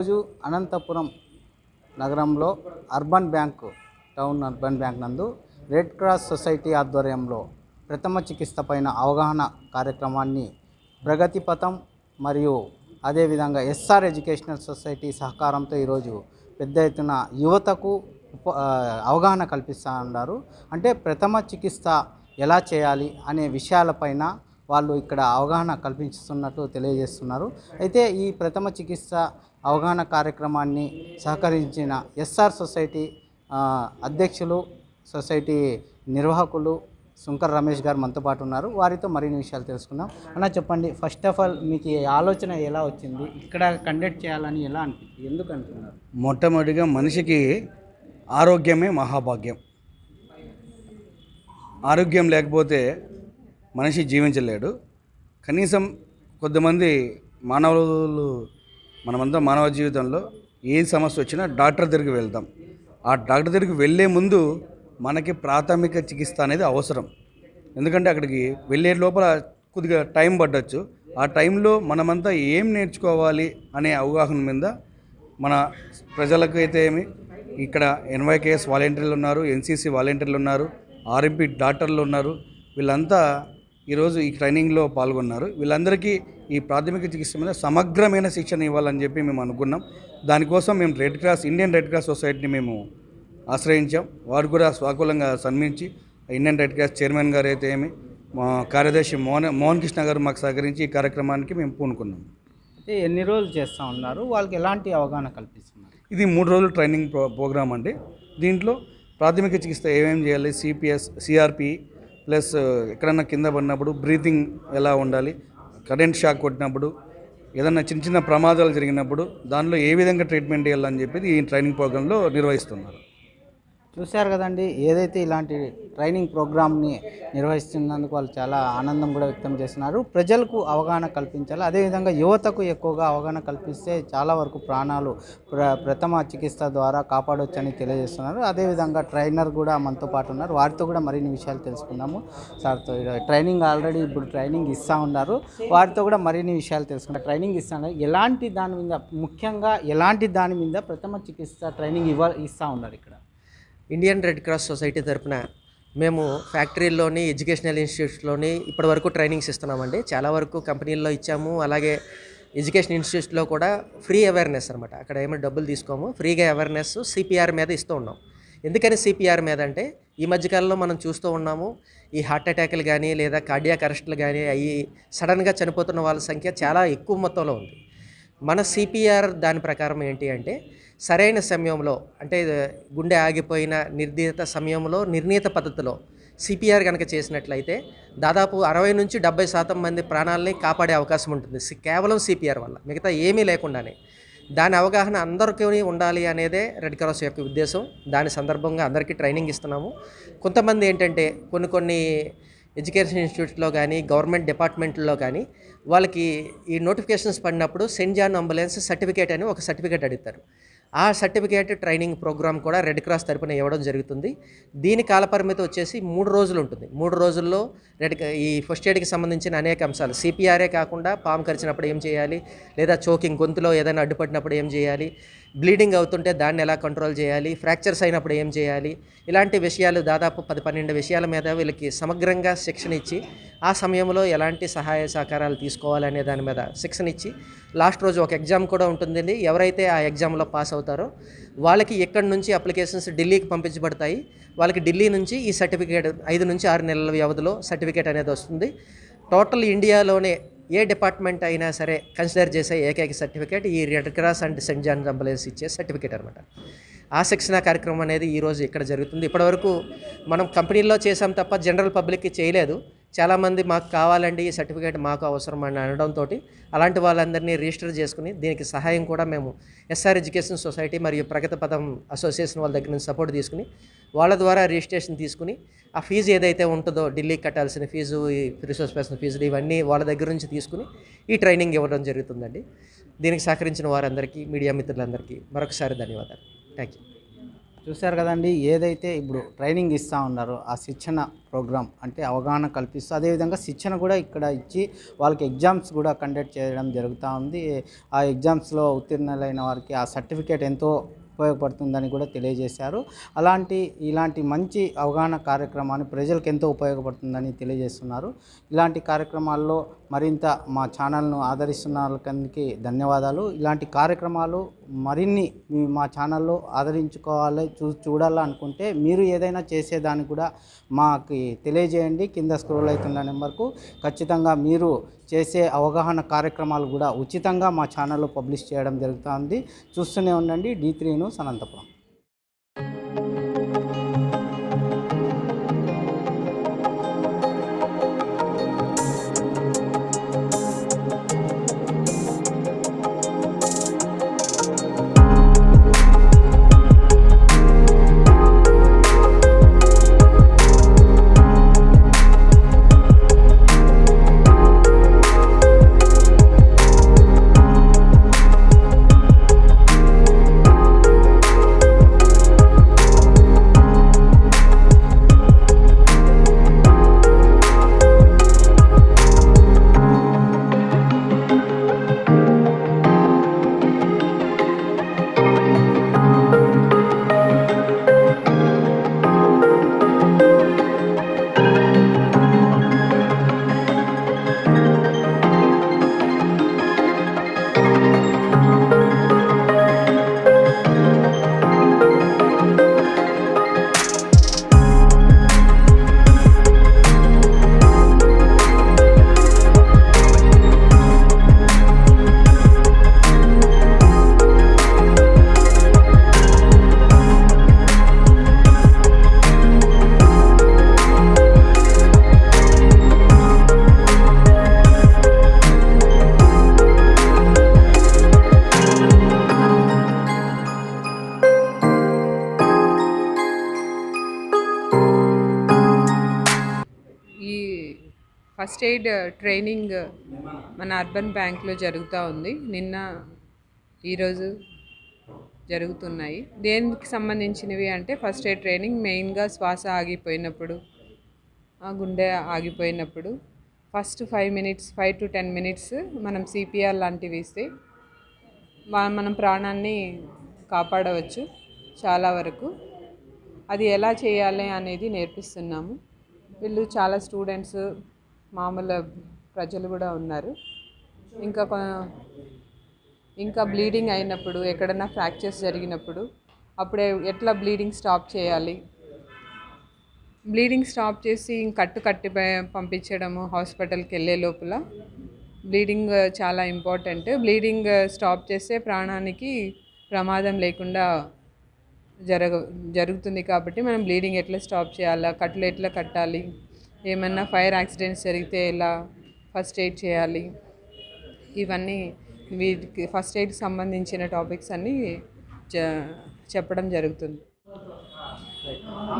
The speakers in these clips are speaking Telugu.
రోజు అనంతపురం నగరంలో urban bank town urban bank నందు రెడ్ క్రాస్ సొసైటీ ఆధ్వర్యంలో ప్రథమ చికిత్స పైన అవగాహన కార్యక్రమాన్ని ప్రగతి పథం మరియు అదేవిధంగా ఎస్ఆర్ ఎడ్యుకేషనల్ సొసైటీ సహకారంతో ఈరోజు పెద్ద ఎత్తున యువతకు ఉప అవగాహన కల్పిస్తూ ఉన్నారు అంటే ప్రథమ చికిత్స ఎలా చేయాలి అనే విషయాలపైన వాళ్ళు ఇక్కడ అవగాహన కల్పిస్తున్నట్టు తెలియజేస్తున్నారు. అయితే ఈ ప్రథమ చికిత్స అవగాహన కార్యక్రమాన్ని సహకరించిన ఎస్ఆర్ సొసైటీ అధ్యక్షులు సొసైటీ నిర్వాహకులు శంకర్ రమేష్ గారు మనతో పాటు ఉన్నారు. వారితో మరిన్ని విషయాలు తెలుసుకుందాం. అన్న చెప్పండి. ఫస్ట్ ఆఫ్ ఆల్ మీకు ఈ ఆలోచన ఎలా వచ్చింది? ఇక్కడ కండక్ట్ చేయాలని ఎలా అనిపించింది ఎందుకు అంటున్నారు? మొట్టమొదటిగా మనిషికి ఆరోగ్యమే మహాభాగ్యం. ఆరోగ్యం లేకపోతే మనిషి జీవించలేడు. కనీసం కొద్దిమంది మానవులు మనమంతా మానవ జీవితంలో ఏ సమస్య వచ్చినా డాక్టర్ దగ్గరికి వెళ్తాం. ఆ డాక్టర్ దగ్గరికి వెళ్ళే ముందు మనకి ప్రాథమిక చికిత్స అనేది అవసరం. ఎందుకంటే అక్కడికి వెళ్ళే లోపల కొద్దిగా టైం పట్టచ్చు. ఆ టైంలో మనమంతా ఏం నేర్చుకోవాలి అనే అవగాహన మీద మన ప్రజలకు అయితే ఏమి ఇక్కడ ఎన్వైకేఎస్ వాలంటీర్లు ఉన్నారు ఎన్సీసీ వాలంటీర్లు ఉన్నారు ఆర్ఎంపీ డాక్టర్లు ఉన్నారు. వీళ్ళంతా ఈరోజు ఈ ట్రైనింగ్లో పాల్గొన్నారు. వీళ్ళందరికీ ఈ ప్రాథమిక చికిత్స మీద సమగ్రమైన శిక్షణ ఇవ్వాలని చెప్పి మేము అనుకున్నాం. దానికోసం మేము red cross Indian red cross సొసైటీని మేము ఆశ్రయించాం. వారు కూడా స్వాకులంగా సన్మించి ఇండియన్ రెడ్ క్రాస్ చైర్మన్ గారు అయితే ఏమి మా కార్యదర్శి మోహన్ మోహన్ కృష్ణ గారు మాకు సహకరించి ఈ కార్యక్రమానికి మేము పూనుకున్నాం. అయితే ఎన్ని రోజులు చేస్తూ ఉన్నారు? వాళ్ళకి ఎలాంటి అవగాహన కల్పిస్తున్నారు? ఇది మూడు రోజులు ట్రైనింగ్ ప్రో ప్రోగ్రామ్ అండి. దీంట్లో ప్రాథమిక చికిత్స ఏమేమి చేయాలి? సిపిఎస్ సిఆర్పి ప్లస్ ఎక్కడన్నా కింద పడినప్పుడు బ్రీతింగ్ ఎలా ఉండాలి కరెంట్ షాక్ కొట్టినప్పుడు ఏదన్నా చిన్న చిన్న ప్రమాదాలు జరిగినప్పుడు దానిలో ఏ విధంగా ట్రీట్మెంట్ చేయాలని చెప్పి ఈ ట్రైనింగ్ ప్రోగ్రాంలో నిర్వహిస్తున్నారు. చూశారు కదండి ఏదైతే ఇలాంటి ట్రైనింగ్ ప్రోగ్రామ్ని నిర్వహిస్తున్నందుకు వాళ్ళు చాలా ఆనందం కూడా వ్యక్తం చేస్తున్నారు. ప్రజలకు అవగాహన కల్పించాలి. అదేవిధంగా యువతకు ఎక్కువగా అవగాహన కల్పిస్తే చాలా వరకు ప్రాణాలు ప్ర ప్రథమ చికిత్స ద్వారా కాపాడవచ్చని తెలియజేస్తున్నారు. అదేవిధంగా ట్రైనర్ కూడా మనతో పాటు ఉన్నారు. వారితో కూడా మరిన్ని విషయాలు తెలుసుకుందాము. సార్తో ట్రైనింగ్ ఆల్రెడీ ఇప్పుడు ట్రైనింగ్ ఇస్తూ ఉన్నారు. వారితో కూడా మరిన్ని విషయాలు తెలుసుకుంటారు ట్రైనింగ్ ఇస్తున్నారు ఎలాంటి దాని మీద ముఖ్యంగా ఎలాంటి దాని మీద ప్రథమ చికిత్స ట్రైనింగ్ ఇవ్వ ఇస్తూ ఉన్నారు ఇక్కడ? ఇండియన్ రెడ్ క్రాస్ సొసైటీ తరపున మేము ఫ్యాక్టరీల్లోని ఎడ్యుకేషనల్ ఇన్స్టిట్యూట్స్లోని ఇప్పటి వరకు ట్రైనింగ్స్ ఇస్తున్నామండి. చాలా వరకు కంపెనీల్లో ఇచ్చాము. అలాగే ఎడ్యుకేషన్ ఇన్స్టిట్యూట్స్లో కూడా ఫ్రీ అవేర్నెస్ అనమాట అక్కడ ఏమీ డబ్బులు తీసుకోము. ఫ్రీగా అవేర్నెస్ సిపిఆర్ మీద ఇస్తూ ఉన్నాం. ఎందుకని సిపిఆర్ మీద అంటే ఈ మధ్యకాలంలో మనం చూస్తూ ఉన్నాము ఈ హార్ట్ అటాక్లు కానీ లేదా కార్డియాక్ అరెస్టులు కానీ అయ్యి సడన్గా చనిపోతున్న వాళ్ళ సంఖ్య చాలా ఎక్కువ మొత్తంలో ఉంది. మన సిపిఆర్ దాని ప్రకారం ఏంటి అంటే సరైన సమయంలో అంటే గుండె ఆగిపోయిన నిర్ణీత సమయంలో నిర్ణీత పద్ధతిలో సిపిఆర్ కనుక చేసినట్లయితే దాదాపు అరవై నుంచి డెబ్బై శాతం మంది ప్రాణాలని కాపాడే అవకాశం ఉంటుంది. సి- కేవలం సిపిఆర్ వల్ల. మిగతా ఏమీ లేకుండానే. దాని అవగాహన అందరికీ ఉండాలి అనేదే రెడ్ క్రాస్ యొక్క ఉద్దేశం. దాని సందర్భంగా అందరికీ ట్రైనింగ్ ఇస్తున్నాము. కొంతమంది ఏంటంటే కొన్ని కొన్ని ఎడ్యుకేషన్ ఇన్స్టిట్యూట్లో కానీ గవర్నమెంట్ డిపార్ట్మెంట్లో కానీ వాళ్ళకి ఈ నోటిఫికేషన్స్ పడినప్పుడు సెంట్ జాన్ అంబులెన్స్ సర్టిఫికేట్ అని ఒక సర్టిఫికేట్ అడుగుతారు. ఆ సర్టిఫికేట్ ట్రైనింగ్ ప్రోగ్రామ్ కూడా రెడ్ క్రాస్ తరపున ఇవ్వడం జరుగుతుంది. దీని కాలపరిమితి వచ్చేసి మూడు రోజులు ఉంటుంది. మూడు రోజుల్లో రెడ్ ఈ ఫస్ట్ ఎయిడ్కి సంబంధించిన అనేక అంశాలు. సిపిఆర్ఏ కాకుండా పాము కరిచినప్పుడు ఏం చేయాలి? లేదా చోకింగ్ గొంతులో ఏదైనా అడ్డుపడినప్పుడు ఏం చేయాలి? బ్లీడింగ్ అవుతుంటే దాన్ని ఎలా కంట్రోల్ చేయాలి? ఫ్రాక్చర్స్ అయినప్పుడు ఏం చేయాలి? ఇలాంటి విషయాలు దాదాపు పది పన్నెండు విషయాల మీద వీళ్ళకి సమగ్రంగా శిక్షణ ఇచ్చి ఆ సమయంలో ఎలాంటి సహాయ సహకారాలు తీసుకోవాలనే దాని మీద శిక్షణ ఇచ్చి లాస్ట్ రోజు ఒక ఎగ్జామ్ కూడా ఉంటుందండి. ఎవరైతే ఆ ఎగ్జామ్లో పాస్ అవుతారో వాళ్ళకి ఎక్కడి నుంచి అప్లికేషన్స్ ఢిల్లీకి పంపించబడతాయి వాళ్ళకి ఢిల్లీ నుంచి ఈ సర్టిఫికేట్ ఐదు నుంచి ఆరు నెలల వ్యవధిలో సర్టిఫికేట్ అనేది వస్తుంది. టోటల్ ఇండియాలోనే ఏ డిపార్ట్మెంట్ అయినా సరే కన్సిడర్ చేసే ఏకైక సర్టిఫికేట్ ఈ red cross and saint John ambulance ఇచ్చే సర్టిఫికేట్ అనమాట ఆ శిక్షణ కార్యక్రమం అనేది ఈరోజు ఇక్కడ జరుగుతుంది. ఇప్పటివరకు మనం కంపెనీల్లో చేసాం తప్ప జనరల్ పబ్లిక్కి చేయలేదు. చాలామంది మాకు కావాలండి ఈ సర్టిఫికేట్ మాకు అవసరం అని అనడంతో అలాంటి వాళ్ళందరినీ రిజిస్టర్ చేసుకుని దీనికి సహాయం కూడా మేము ఎస్ఆర్ ఎడ్యుకేషన్ సొసైటీ మరియు ప్రగతి పదం అసోసియేషన్ వాళ్ళ దగ్గర నుంచి సపోర్ట్ తీసుకుని వాళ్ళ ద్వారా రిజిస్ట్రేషన్ తీసుకుని ఆ ఫీజు ఏదైతే ఉంటుందో ఢిల్లీకి కట్టాల్సిన ఫీజు ఈ రిసోర్స్ ఫీజులు ఇవన్నీ వాళ్ళ దగ్గర నుంచి తీసుకుని ఈ ట్రైనింగ్ ఇవ్వడం జరుగుతుందండి. దీనికి సహకరించిన వారందరికీ మీడియా మిత్రులందరికీ మరొకసారి ధన్యవాదాలు. థ్యాంక్ యూ చూశారు కదండి ఏదైతే ఇప్పుడు ట్రైనింగ్ ఇస్తూ ఉన్నారో ఆ శిక్షణ ప్రోగ్రామ్ అంటే అవగాహన కల్పిస్తూ అదేవిధంగా శిక్షణ కూడా ఇక్కడ ఇచ్చి వాళ్ళకి ఎగ్జామ్స్ కూడా కండక్ట్ చేయడం జరుగుతూ ఉంది. ఆ ఎగ్జామ్స్లో ఉత్తీర్ణులైన వారికి ఆ సర్టిఫికేట్ ఎంతో ఉపయోగపడుతుందని కూడా తెలియజేశారు. అలాంటి ఇలాంటి మంచి అవగాహన కార్యక్రమాన్ని ప్రజలకు ఎంతో ఉపయోగపడుతుందని తెలియజేస్తున్నారు. ఇలాంటి కార్యక్రమాల్లో మరింత మా ఛానల్ను ఆదరిస్తున్న వాళ్ళకి ధన్యవాదాలు. ఇలాంటి కార్యక్రమాలు మరిన్ని మీ మా ఛానల్లో ఆదరించుకోవాలి చూ చూడాలనుకుంటే మీరు ఏదైనా చేసేదాన్ని కూడా మాకు తెలియజేయండి. కింద స్క్రోల్ అవుతున్న నెంబర్కు ఖచ్చితంగా మీరు చేసే అవగాహన కార్యక్రమాలు కూడా ఉచితంగా మా ఛానల్లో పబ్లిష్ చేయడం జరుగుతుంది. చూస్తూనే ఉండండి. డీ త్రీను సనంతపురం ఫస్ట్ ఎయిడ్ ట్రైనింగ్ మన అర్బన్ బ్యాంక్లో జరుగుతూ ఉంది. నిన్న ఈరోజు జరుగుతున్నాయి. దేనికి సంబంధించినవి అంటే ఫస్ట్ ఎయిడ్ ట్రైనింగ్ మెయిన్గా శ్వాస ఆగిపోయినప్పుడు ఆ గుండె ఆగిపోయినప్పుడు first five minutes five to ten minutes మనం సిపిఆర్ లాంటివి ఇస్తే మనం ప్రాణాన్ని కాపాడవచ్చు చాలా వరకు. అది ఎలా చేయాలి అనేది నేర్పిస్తున్నాము. వీళ్ళు చాలా స్టూడెంట్స్ మామూలు ప్రజలు కూడా ఉన్నారు. ఇంకా ఇంకా బ్లీడింగ్ అయినప్పుడు ఎక్కడైనా ఫ్రాక్చర్స్ జరిగినప్పుడు అప్పుడే ఎట్లా బ్లీడింగ్ స్టాప్ చేయాలి? బ్లీడింగ్ స్టాప్ చేసి కట్టు కట్టి పంపించడము హాస్పిటల్కి వెళ్ళే లోపల బ్లీడింగ్ చాలా ఇంపార్టెంట్. బ్లీడింగ్ స్టాప్ చేస్తే ప్రాణానికి ప్రమాదం లేకుండా జరగ జరుగుతుంది కాబట్టి మనం బ్లీడింగ్ ఎట్లా స్టాప్ చేయాలా? కట్లు ఎట్లా కట్టాలి? ఏమన్నా ఫైర్ యాక్సిడెంట్స్ జరిగితే ఎలా ఫస్ట్ ఎయిడ్ చేయాలి? ఇవన్నీ వీటికి ఫస్ట్ ఎయిడ్కి సంబంధించిన టాపిక్స్ అన్నీ చెప్పడం జరుగుతుంది.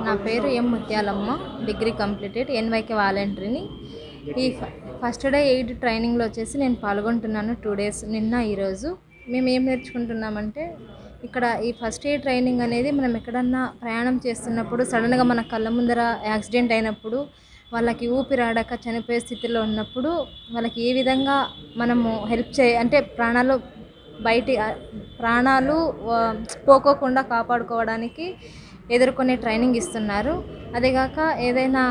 నా పేరు M Muthyalamma degree completed NYK వాలంటరీని. ఈ ఫ- ఫస్ట్ డే ఎయిడ్ ట్రైనింగ్లో వచ్చేసి నేను పాల్గొంటున్నాను టూ డేస్ నిన్న ఈరోజు. మేము ఏం నేర్చుకుంటున్నామంటే ఇక్కడ ఈ ఫస్ట్ ఎయిడ్ ట్రైనింగ్ అనేది మనం ఎక్కడన్నా ప్రయాణం చేస్తున్నప్పుడు సడన్గా మన కళ్ళ ముందర యాక్సిడెంట్ అయినప్పుడు వాళ్ళకి ఊపిరాడక చనిపోయే స్థితిలో ఉన్నప్పుడు వాళ్ళకి ఏ విధంగా మనము హెల్ప్ చే అంటే ప్రాణాలు బయటి ప్రాణాలు పోకోకుండా కాపాడుకోవడానికి ఎదుర్కొనే ట్రైనింగ్ ఇస్తున్నారు. అదేగాక ఏదైనా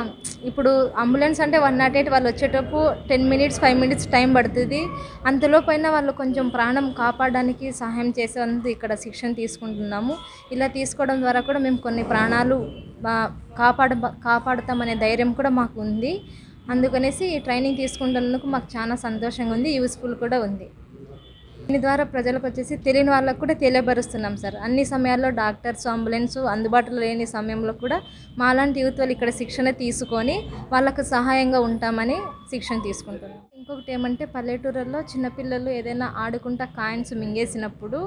ఇప్పుడు అంబులెన్స్ అంటే వన్ నాట్ ఎయిట్ వాళ్ళు వచ్చేటప్పుడు ten minutes five minutes time పడుతుంది. అంతలోపైన వాళ్ళు కొంచెం ప్రాణం కాపాడడానికి సహాయం చేసేందుకు ఇక్కడ శిక్షణ తీసుకుంటున్నాము. ఇలా తీసుకోవడం ద్వారా కూడా మేము కొన్ని ప్రాణాలు కాపాడ కాపాడుతామనే ధైర్యం కూడా మాకు ఉంది. అందుకనేసి ఈ ట్రైనింగ్ తీసుకుంటున్నందుకు మాకు చాలా సంతోషంగా ఉంది. యూస్ఫుల్ కూడా ఉంది. దీని ద్వారా ప్రజలకు వచ్చేసి తెలియని వాళ్ళకు కూడా తెలియబరుస్తున్నాం సార్. అన్ని సమయాల్లో డాక్టర్స్ అంబులెన్స్ అందుబాటులో లేని సమయంలో కూడా మాలాంటి యూత్ వాళ్ళు ఇక్కడ శిక్షణ తీసుకొని వాళ్ళకు సహాయంగా ఉంటామని శిక్షణ తీసుకుంటున్నాం. ఇంకొకటి ఏమంటే పల్లెటూరుల్లో చిన్నపిల్లలు ఏదైనా ఆడుకుంటా కాయిన్స్ మింగేసినప్పుడు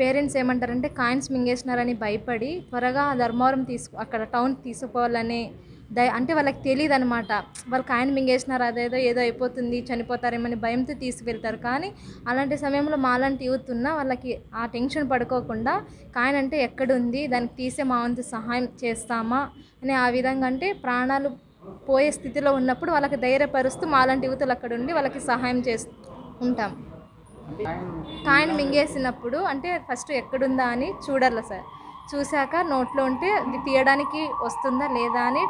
పేరెంట్స్ ఏమంటారంటే కాయిన్స్ మింగేసినారని భయపడి త్వరగా ధర్మవరం తీసుకు అక్కడ టౌన్ తీసుకోవాలనే దయ అంటే వాళ్ళకి తెలియదు అనమాట వాళ్ళు కాయన మింగేసినారు అదేదో ఏదో అయిపోతుంది చనిపోతారేమని భయంతో తీసుకువెళ్తారు కానీ అలాంటి సమయంలో మాలాంటి యూత్ ఉన్న వాళ్ళకి ఆ టెన్షన్ పడుకోకుండా కాయన అంటే ఎక్కడుంది దానికి తీసే మా వంతు సహాయం చేస్తామా అని ఆ విధంగా అంటే ప్రాణాలు పోయే స్థితిలో ఉన్నప్పుడు వాళ్ళకి ధైర్యపరుస్తూ మాలాంటి యువతలు అక్కడ ఉండి వాళ్ళకి సహాయం చేస్తూ ఉంటాం. కాయను మింగేసినప్పుడు అంటే ఫస్ట్ ఎక్కడుందా అని చూడాలి సార్. చూశాక నోట్లో ఉంటే అది తీయడానికి వస్తుందా లేదా అని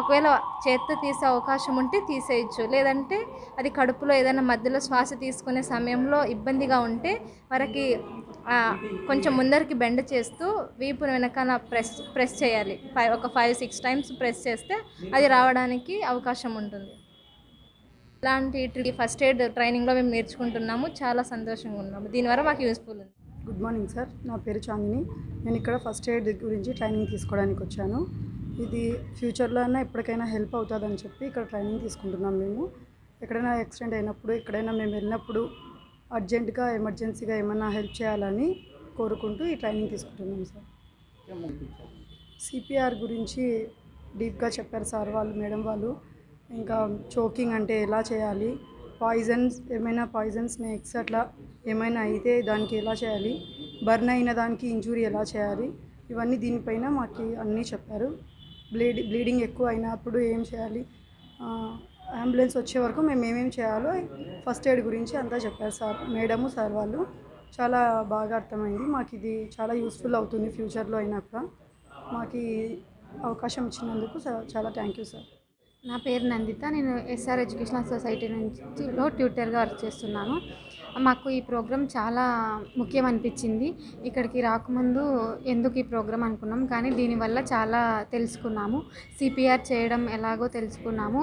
ఒకవేళ చేత్తో తీసే అవకాశం ఉంటే తీసేయచ్చు. లేదంటే అది కడుపులో ఏదైనా మధ్యలో శ్వాస తీసుకునే సమయంలో ఇబ్బందిగా ఉంటే వారికి కొంచెం ముందరికి బెండ్ చేస్తూ వీపు వెనకాల ప్రెస్ ప్రెస్ చేయాలి. ఫైవ్ ఒక ఫైవ్ సిక్స్ టైమ్స్ ప్రెస్ చేస్తే అది రావడానికి అవకాశం ఉంటుంది. ఇలాంటి ఫస్ట్ ఎయిడ్ ట్రైనింగ్లో మేము నేర్చుకుంటున్నాము. చాలా సంతోషంగా ఉన్నాము. దీనివల్ల మాకు యూస్ఫుల్ ఉంది. Good morning sir. నా పేరు చాందిని. నేను ఇక్కడ ఫస్ట్ ఎయిడ్ గురించి ట్రైనింగ్ తీసుకోవడానికి వచ్చాను. ఇది ఫ్యూచర్లో అయినా ఎప్పటికైనా హెల్ప్ అవుతుందని చెప్పి ఇక్కడ ట్రైనింగ్ తీసుకుంటున్నాం మేము. ఎక్కడైనా యాక్సిడెంట్ అయినప్పుడు ఎక్కడైనా మేము వెళ్ళినప్పుడు అర్జెంటుగా ఎమర్జెన్సీగా ఏమైనా హెల్ప్ చేయాలని కోరుకుంటూ ఈ ట్రైనింగ్ తీసుకుంటున్నాం సార్. సిపిఆర్ గురించి డీప్గా చెప్పారు సార్ వాళ్ళు మేడం వాళ్ళు. ఇంకా చోకింగ్ అంటే ఎలా చేయాలి పాయిజన్స్ ఏమైనా పాయిజన్ స్నేక్స్ అట్లా ఏమైనా అయితే దానికి ఎలా చేయాలి? బర్న్ అయిన దానికి ఇంజూరీ ఎలా చేయాలి? ఇవన్నీ దీనిపైన మాకు అన్నీ చెప్పారు. బ్లీడ్ బ్లీడింగ్ ఎక్కువ అయినప్పుడు ఏం చేయాలి? అంబులెన్స్ వచ్చే వరకు మేము ఏమేమి చేయాలో ఫస్ట్ ఎయిడ్ గురించి అంతా చెప్పారు సార్ మేడము సార్ వాళ్ళు. చాలా బాగా అర్థమైంది. మాకు ఇది చాలా యూస్ఫుల్ అవుతుంది ఫ్యూచర్లో అయినాక మాకు అవకాశం ఇచ్చినందుకు సార్ చాలా థ్యాంక్ యూ సార్. నా పేరు నందిత. నేను ఎస్ఆర్ ఎడ్యుకేషనల్ సొసైటీ నుంచి లో ట్యూటర్గా వర్క్ చేస్తున్నాను. మాకు ఈ ప్రోగ్రాం చాలా ముఖ్యం అనిపించింది. ఇక్కడికి రాకముందు ఎందుకు ఈ ప్రోగ్రాం అనుకున్నాం కానీ దీనివల్ల చాలా తెలుసుకున్నాము. సిపిఆర్ చేయడం ఎలాగో తెలుసుకున్నాము.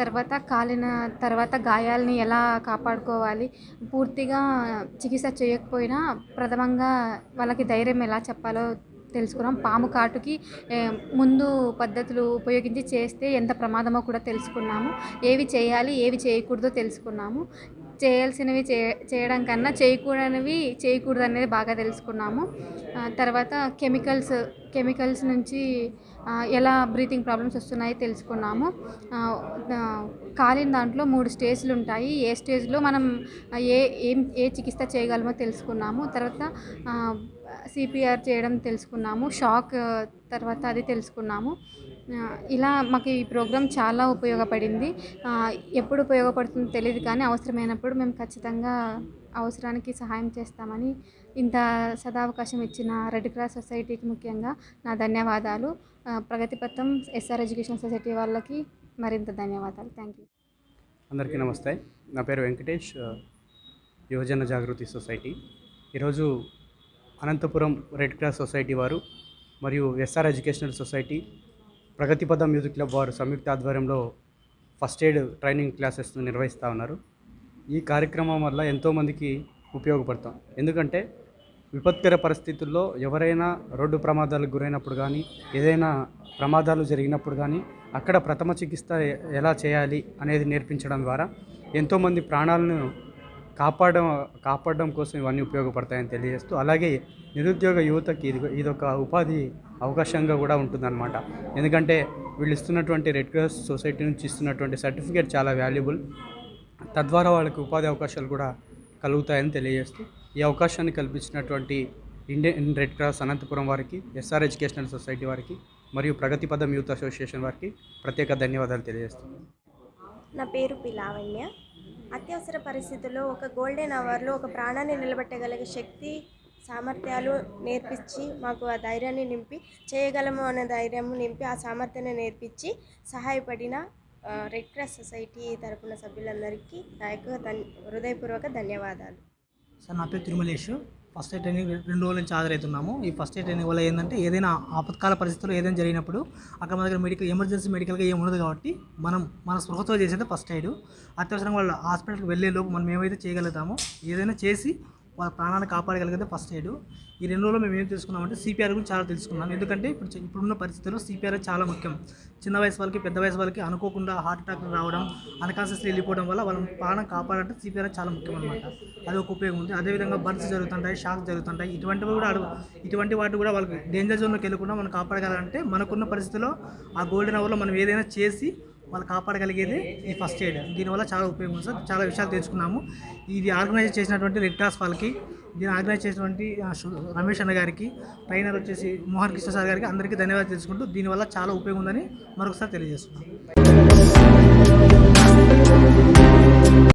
తర్వాత కాలిన తర్వాత గాయాలని ఎలా కాపాడుకోవాలి పూర్తిగా చికిత్స చేయకపోయినా ప్రథమంగా వాళ్ళకి ధైర్యం ఎలా చెప్పాలో తెలుసుకున్నాం. పాము కాటుకి ముందు పద్ధతులు ఉపయోగించి చేస్తే ఎంత ప్రమాదమో కూడా తెలుసుకున్నాము. ఏవి చేయాలి ఏవి చేయకూడదో తెలుసుకున్నాము. చేయాల్సినవి చే చేయడం కన్నా చేయకూడనివి చేయకూడదు అనేది బాగా తెలుసుకున్నాము. తర్వాత కెమికల్స్ కెమికల్స్ నుంచి ఎలా బ్రీతింగ్ ప్రాబ్లమ్స్ వస్తున్నాయో తెలుసుకున్నాము. కాలిన దాంట్లో మూడు స్టేజ్లు ఉంటాయి. ఏ స్టేజ్లో మనం ఏ ఏం ఏ చికిత్స చేయగలమో తెలుసుకున్నాము. తర్వాత సిపిఆర్ చేయడం తెలుసుకున్నాము షాక్ తర్వాత అది తెలుసుకున్నాము. ఇలా మాకు ఈ ప్రోగ్రాం చాలా ఉపయోగపడింది. ఎప్పుడు ఉపయోగపడుతుందో తెలియదు కానీ అవసరమైనప్పుడు మేము ఖచ్చితంగా అవసరానికి సహాయం చేస్తామని ఇంత సదావకాశం ఇచ్చిన రెడ్ క్రాస్ సొసైటీకి ముఖ్యంగా నా ధన్యవాదాలు. ఆ, ప్రగతిపథం ఎస్ఆర్ ఎడ్యుకేషన్ సొసైటీ వాళ్ళకి మరింత ధన్యవాదాలు. Thank you. అందరికీ నమస్తే. నా పేరు వెంకటేష్ యువజన జాగృతి సొసైటీ. ఈరోజు అనంతపురం రెడ్ క్రాస్ సొసైటీ వారు మరియు ఎస్ఆర్ ఎడ్యుకేషనల్ సొసైటీ ప్రగతిపద మ్యూజిక్ క్లబ్ వారు సంయుక్త ఆధ్వర్యంలో ఫస్ట్ ఎయిడ్ ట్రైనింగ్ క్లాసెస్ నిర్వహిస్తూ ఉన్నారు. ఈ కార్యక్రమం వల్ల ఎంతోమందికి ఉపయోగపడతాం. ఎందుకంటే విపత్కర పరిస్థితుల్లో ఎవరైనా రోడ్డు ప్రమాదాలకు గురైనప్పుడు కానీ ఏదైనా ప్రమాదాలు జరిగినప్పుడు కానీ అక్కడ ప్రథమ చికిత్స ఎలా చేయాలి అనేది నేర్పించడం ద్వారా ఎంతోమంది ప్రాణాలను కాపాడడం కాపాడడం కోసం ఇవన్నీ ఉపయోగపడతాయని తెలియజేస్తూ అలాగే నిరుద్యోగ యువతకి ఇది ఇదొక ఉపాధి అవకాశంగా కూడా ఉంటుందన్నమాట. ఎందుకంటే వీళ్ళు ఇస్తున్నటువంటి రెడ్ క్రాస్ సొసైటీ నుంచి ఇస్తున్నటువంటి సర్టిఫికేట్ చాలా వాల్యుబుల్ తద్వారా వాళ్ళకి ఉపాధి అవకాశాలు కూడా కలుగుతాయని తెలియజేస్తూ ఈ అవకాశాన్ని కల్పించినటువంటి ఇండియన్ రెడ్ క్రాస్ అనంతపురం వారికి ఎస్ఆర్ ఎడ్యుకేషనల్ సొసైటీ వారికి మరియు ప్రగతిపదం యూత్ అసోసియేషన్ వారికి ప్రత్యేక ధన్యవాదాలు తెలియజేస్తున్నాను నా పేరు పిలావణ్య. అత్యవసర పరిస్థితుల్లో ఒక గోల్డెన్ అవర్లో ఒక ప్రాణాన్ని నిలబెట్టగలిగే శక్తి సామర్థ్యాలు నేర్పించి మాకు ఆ ధైర్యాన్ని నింపి చేయగలము అనే ధైర్యం నింపి ఆ సామర్థ్యాన్ని నేర్పించి సహాయపడిన రెడ్ క్రాస్ సొసైటీ తరపున సభ్యులందరికీ నా యొక్క ధన్ హృదయపూర్వక ధన్యవాదాలు. సార్ నా పేరు తిరుమలేష్ ఫస్ట్ ఎయిడ్ ట్రైనింగ్ రెండు రోజుల నుంచి హాజరవుతున్నాము. ఈ ఫస్ట్ ఎయిడ్ ట్రైనింగ్ వల్ల ఏంటంటే ఏదైనా ఆపత్కాల పరిస్థితుల్లో ఏదైనా జరిగినప్పుడు అక్కడ మన దగ్గర మెడికల్ ఎమర్జెన్సీ మెడికల్గా ఏమి ఉండదు కాబట్టి మనం మన స్పృహతో చేసేది ఫస్ట్ ఎయిడ్. అత్యవసరంగా వాళ్ళ హాస్పిటల్కి వెళ్ళే లోపు మనం ఏమైతే చేయగలుగుతామో ఏదైనా చేసి వాళ్ళ ప్రాణాన్ని కాపాడగలిగితే ఫస్ట్ ఎయిడ్ ఈ రెండు రోజులు మేము ఏం తెలుసుకున్నామంటే సిపిఆర్ గురించి చాలా తెలుసుకున్నాం. ఎందుకంటే ఇప్పుడు ఇప్పుడున్న పరిస్థితుల్లో సిపిఆర్ చాలా ముఖ్యం. చిన్న వయసు వాళ్ళకి పెద్ద వయసు వాళ్ళకి అనుకోకుండా హార్ట్ అటాక్ రావడం అన్కాన్షియస్ వెళ్ళిపోవడం వల్ల వాళ్ళ ప్రాణం కాపాడాలంటే సిపిఆర్ చాలా ముఖ్యం అనమాట అది ఒక ఉపయోగం ఉంది. అదేవిధంగా బర్న్స్ జరుగుతుంటాయి షాక్ జరుగుతుంటాయి. ఇటువంటివి కూడా అడుగు ఇటువంటి వాటి కూడా వాళ్ళకి డేంజర్ జోన్లోకి వెళ్ళకుండా మనం కాపాడగలంటే మనకున్న పరిస్థితిలో ఆ గోల్డెన్ అవర్లో మనం ఏదైనా చేసి వాళ్ళు కాపాడగలిగేది ఈ ఫస్ట్ ఎయిడ్. దీనివల్ల చాలా ఉపయోగం సార్. చాలా విషయాలు తెలుసుకున్నాము. ఇది ఆర్గనైజ్ చేసినటువంటి రెడ్ క్రాస్ వాళ్ళకి దీన్ని ఆర్గనైజ్ చేసినటువంటి రమేష్ అన్న గారికి ట్రైనర్ వచ్చేసి మోహన్ కృష్ణ సార్ గారికి అందరికీ ధన్యవాదాలు తెలుసుకుంటూ దీనివల్ల చాలా ఉపయోగం ఉందని మరొకసారి తెలియజేస్తున్నాను